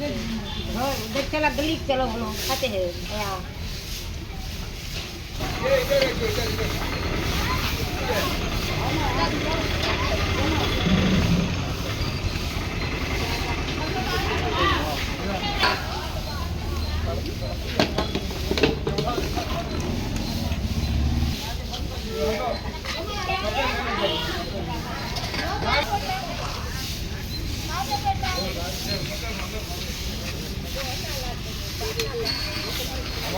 हो उधर चला गली के चलो हम लोग खाते हैं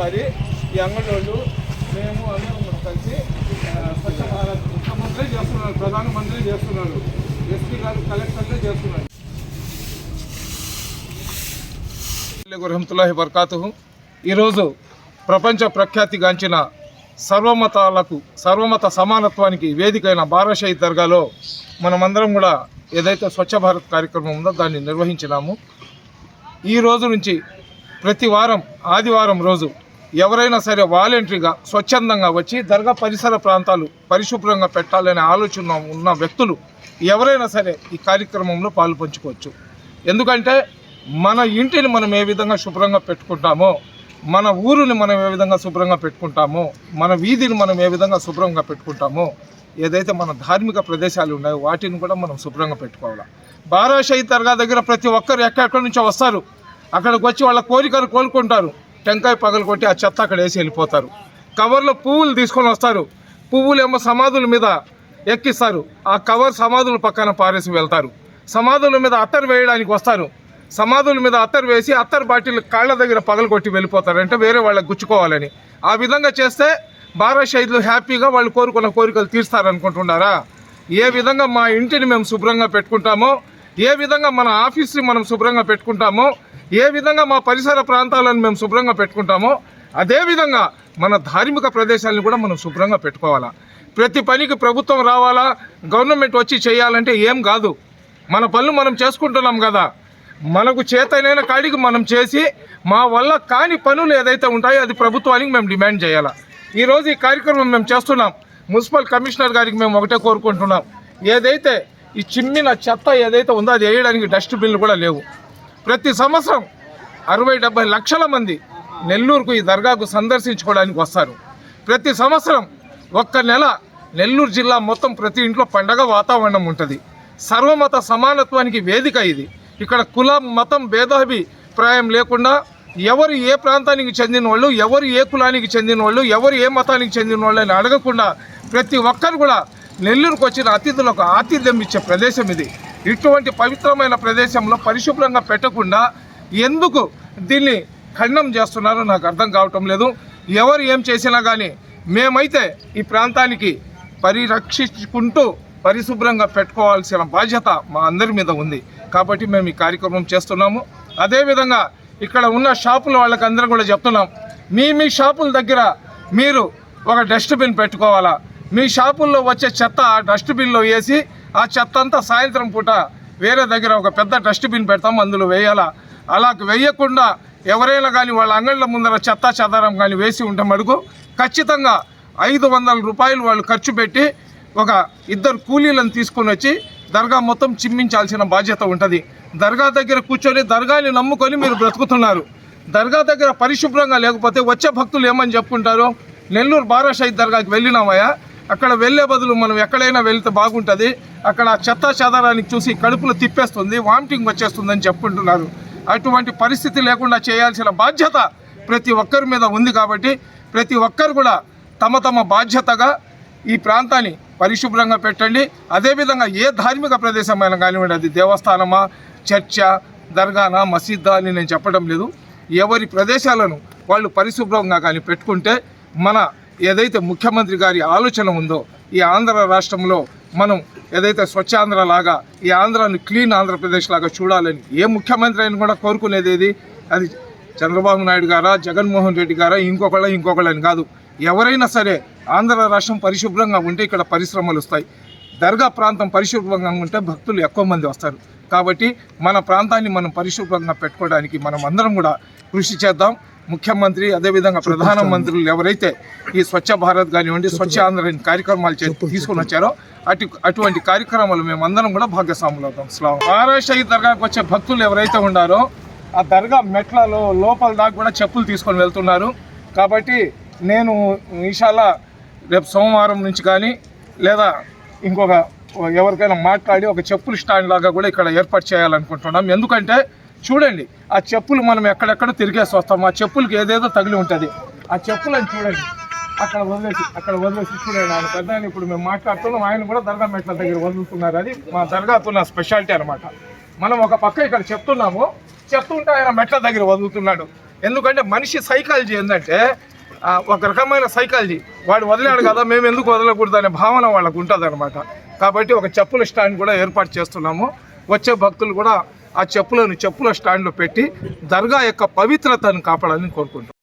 వారానికి ఒకసారి ఈ మేము అందరం కలిసి. స్వచ్ఛ భారత్ ముఖ్యమంత్రి చేస్తున్నారు ప్రధానమంత్రి చేస్తున్నారు ఎస్పీ గారు కలెక్టర్లే చేస్తున్నారు. రహమతుల్లాహి బర్కాతు ఈరోజు ప్రపంచ ప్రఖ్యాతిగాంచిన సర్వమతాలకు సర్వమత సమానత్వానికి వేదికైన బారాషాహి దర్గాలో మనమందరం కూడా ఏదైతే స్వచ్ఛ భారత్ కార్యక్రమం ఉందో దాన్ని నిర్వహించినాము. ఈ రోజు నుంచి ప్రతి వారం ఆదివారం రోజు ఎవరైనా సరే వాలంటరీగా స్వచ్ఛందంగా వచ్చి దర్గా పరిసర ప్రాంతాలు పరిశుభ్రంగా పెట్టాలనే ఆలోచన ఉన్న వ్యక్తులు ఎవరైనా సరే ఈ కార్యక్రమంలో పాలు పంచుకోవచ్చు. ఎందుకంటే మన ఇంటిని మనం ఏ విధంగా శుభ్రంగా పెట్టుకుంటామో మన ఊరుని మనం ఏ విధంగా శుభ్రంగా పెట్టుకుంటామో మన వీధిని మనం ఏ విధంగా శుభ్రంగా పెట్టుకుంటామో ఏదైతే మన ధార్మిక ప్రదేశాలు ఉన్నాయో వాటిని కూడా మనం శుభ్రంగా పెట్టుకోవాలి. బారాషాహి దర్గా దగ్గర ప్రతి ఒక్కరు ఎక్కడెక్కడి నుంచో వస్తారు. అక్కడికి వచ్చి వాళ్ళ కోరికలు కోలుకుంటారు టెంకాయ పగలు కొట్టి ఆ చెత్త అక్కడ వేసి వెళ్ళిపోతారు. కవర్లో పువ్వులు తీసుకొని వస్తారు. పువ్వులు ఏమో సమాధుల మీద ఎక్కిస్తారు. ఆ కవర్ సమాధుల పక్కన పారేసి వెళ్తారు. సమాధుల మీద అత్తరు వేయడానికి వస్తారు. సమాధుల మీద అత్తరు వేసి అత్తరు బాటిల్ కాళ్ళ దగ్గర పగలు కొట్టి వెళ్ళిపోతారు అంటే వేరే వాళ్ళకి గుచ్చుకోవాలని. ఆ విధంగా చేస్తే బారా షైద్లు హ్యాపీగా వాళ్ళు కోరుకున్న కోరికలు తీరుస్తారనుకుంటున్నారా? ఏ విధంగా మా ఇంటిని మేము శుభ్రంగా పెట్టుకుంటామో ఏ విధంగా మన ఆఫీస్ని మనం శుభ్రంగా పెట్టుకుంటామో ఏ విధంగా మా పరిసర ప్రాంతాలను మేము శుభ్రంగా పెట్టుకుంటామో అదేవిధంగా మన ధార్మిక ప్రదేశాలను కూడా మనం శుభ్రంగా పెట్టుకోవాలా. ప్రతి పనికి ప్రభుత్వం రావాలా గవర్నమెంట్ వచ్చి చేయాలంటే ఏం కాదు. మన పనులు మనం చేసుకుంటున్నాం కదా. మనకు చేతనైన కాడికి మనం చేసి మా వల్ల కాని పనులు ఏదైతే ఉంటాయో అది ప్రభుత్వానికి మేము డిమాండ్ చేయాలా. ఈరోజు ఈ కార్యక్రమం మేము చేస్తున్నాం. మున్సిపల్ కమిషనర్ గారికి మేము ఒకటే కోరుకుంటున్నాం. ఏదైతే ఈ చిమ్మిన చెత్త ఏదైతే ఉందో అది వేయడానికి డస్ట్బిన్లు కూడా లేవు. ప్రతి సంవత్సరం అరవై డెబ్బై లక్షల మంది నెల్లూరుకు ఈ దర్గాకు సందర్శించుకోవడానికి వస్తారు. ప్రతి సంవత్సరం ఒక్క నెల నెల్లూరు జిల్లా మొత్తం ప్రతి ఇంట్లో పండగ వాతావరణం ఉంటుంది. సర్వమత సమానత్వానికి వేదిక ఇది. ఇక్కడ కుల మతం భేదాభిప్రాయం లేకుండా ఎవరు ఏ ప్రాంతానికి చెందిన వాళ్ళు ఎవరు ఏ కులానికి చెందిన వాళ్ళు ఎవరు ఏ మతానికి చెందిన వాళ్ళు అని అడగకుండా ప్రతి ఒక్కరు కూడా నెల్లూరుకు వచ్చిన అతిథులకు ఆతిథ్యం ఇచ్చే ప్రదేశం ఇది. ఇటువంటి పవిత్రమైన ప్రదేశంలో పరిశుభ్రంగా పెట్టకుండా ఎందుకు దీన్ని ఖండం చేస్తున్నారో నాకు అర్థం కావటం లేదు. ఎవరు ఏం చేసినా కానీ మేమైతే ఈ ప్రాంతానికి పరిరక్షించుకుంటూ పరిశుభ్రంగా పెట్టుకోవాల్సిన బాధ్యత మా అందరి మీద ఉంది. కాబట్టి మేము ఈ కార్యక్రమం చేస్తున్నాము. అదేవిధంగా ఇక్కడ ఉన్న షాపుల వాళ్ళకి అందరం కూడా చెప్తున్నాం. మీ మీ షాపుల దగ్గర మీరు ఒక డస్ట్బిన్ పెట్టుకోవాలా? మీ షాపుల్లో వచ్చే చెత్త ఆ డస్ట్బిన్లో వేసి ఆ చెత్త అంతా సాయంత్రం పూట వేరే దగ్గర ఒక పెద్ద డస్ట్బిన్ పెడతాం అందులో వేయాలా? అలా వేయకుండా ఎవరైనా కానీ వాళ్ళ అంగళ్ళ ముందర చెత్త చెదారం కానీ వేసి ఉంటాం అడుగు ఖచ్చితంగా ఐదు వందల రూపాయలు వాళ్ళు ఖర్చు పెట్టి ఒక ఇద్దరు కూలీలను తీసుకొని వచ్చి దర్గా మొత్తం చిమ్మించాల్సిన బాధ్యత ఉంటుంది. దర్గా దగ్గర కూర్చొని దర్గాని నమ్ముకొని మీరు బ్రతుకుతున్నారు. దర్గా దగ్గర పరిశుభ్రంగా లేకపోతే వచ్చే భక్తులు ఏమని చెప్పుకుంటారు? నెల్లూరు బారాషాహి దర్గాకి వెళ్ళినామయ్యా. అక్కడ వెళ్ళే బదులు మనం ఎక్కడైనా వెళ్తే బాగుంటుంది. అక్కడ చెత్త చెదారానికి చూసి కడుపులో తిప్పేస్తుంది వామిటింగ్ వచ్చేస్తుందని చెప్పుకుంటున్నారు. అటువంటి పరిస్థితి లేకుండా చేయాల్సిన బాధ్యత ప్రతి ఒక్కరి మీద ఉంది కాబట్టి ప్రతి ఒక్కరు కూడా తమ తమ బాధ్యతగా ఈ ప్రాంతాన్ని పరిశుభ్రంగా పెట్టండి. అదేవిధంగా ఏ ధార్మిక ప్రదేశమైనా కానివ్వండి అది దేవస్థానమా చర్చ దర్గానా మసీదా అని నేను చెప్పడం లేదు. ఎవరి ప్రదేశాలను వాళ్ళు పరిశుభ్రంగా కానీ పెట్టుకుంటే మన ఏదైతే ముఖ్యమంత్రి గారి ఆలోచన ఉందో ఈ ఆంధ్ర రాష్ట్రంలో మనం ఏదైతే స్వచ్ఛాంధ్ర లాగా ఈ ఆంధ్రాను క్లీన్ ఆంధ్రప్రదేశ్ లాగా చూడాలని ఏ ముఖ్యమంత్రి అయినా కూడా కోరుకునేది ఏది? అది చంద్రబాబు నాయుడు గారా జగన్మోహన్ రెడ్డి గారా ఇంకొకళ్ళ ఇంకొకళ్ళని కాదు. ఎవరైనా సరే ఆంధ్ర రాష్ట్రం పరిశుభ్రంగా ఉంటే ఇక్కడ పరిశ్రమలు వస్తాయి. దర్గా ప్రాంతం పరిశుభ్రంగా ఉంటే భక్తులు ఎక్కువ మంది వస్తారు. కాబట్టి మన ప్రాంతాన్ని మనం పరిశుభ్రంగా పెట్టుకోవడానికి మనం అందరం కూడా కృషి చేద్దాం. ముఖ్యమంత్రి అదేవిధంగా ప్రధానమంత్రులు ఎవరైతే ఈ స్వచ్ఛ భారత్ కానివ్వండి స్వచ్ఛ ఆంధ్ర కార్యక్రమాలు తీసుకొని వచ్చారో అటు అటువంటి కార్యక్రమాలు మేమందరం కూడా భాగస్వాములు అవుతాం స్లాం. మహారాష్ట్ర ఈ దర్గాకు వచ్చే భక్తులు ఎవరైతే ఉన్నారో ఆ దర్గా మెట్లలో లోపల దాకా కూడా చెప్పులు తీసుకొని వెళ్తున్నారు. కాబట్టి నేను ఈశాల రేపు సోమవారం నుంచి కానీ లేదా ఇంకొక ఎవరికైనా మాట్లాడి ఒక చెప్పుల స్టాండ్ లాగా కూడా ఇక్కడ ఏర్పాటు చేయాలనుకుంటున్నాం. ఎందుకంటే చూడండి ఆ చెప్పులు మనం ఎక్కడెక్కడ తిరిగేసి వస్తాం ఆ చెప్పులకి ఏదేదో తగిలి ఉంటుంది. ఆ చెప్పులను చూడండి అక్కడ వదిలేసి అక్కడ వదిలేసి చూడండి ఆయన పెద్ద ఇప్పుడు మేము మాట్లాడుతున్నాం ఆయన కూడా దర్గా మెట్ల దగ్గర వదులుతున్నారు. అది మా దర్గాకున్న స్పెషాలిటీ అనమాట మనం ఒక పక్క ఇక్కడ చెప్తున్నాము చెప్తుంటే ఆయన మెట్ల దగ్గర వదులుతున్నాడు. ఎందుకంటే మనిషి సైకాలజీ ఏంటంటే ఒక రకమైన సైకాలజీ. వాడు వదిలాడు కదా మేము ఎందుకు వదలకూడదు అనే భావన వాళ్ళకు ఉంటుంది కాబట్టి ఒక చెప్పుల స్టాండ్ కూడా ఏర్పాటు చేస్తున్నాము. వచ్చే భక్తులు కూడా ఆ చెప్పులను చెప్పుల స్టాండ్లో పెట్టి దర్గా యొక్క పవిత్రతను కాపాడాలని కోరుకుంటాం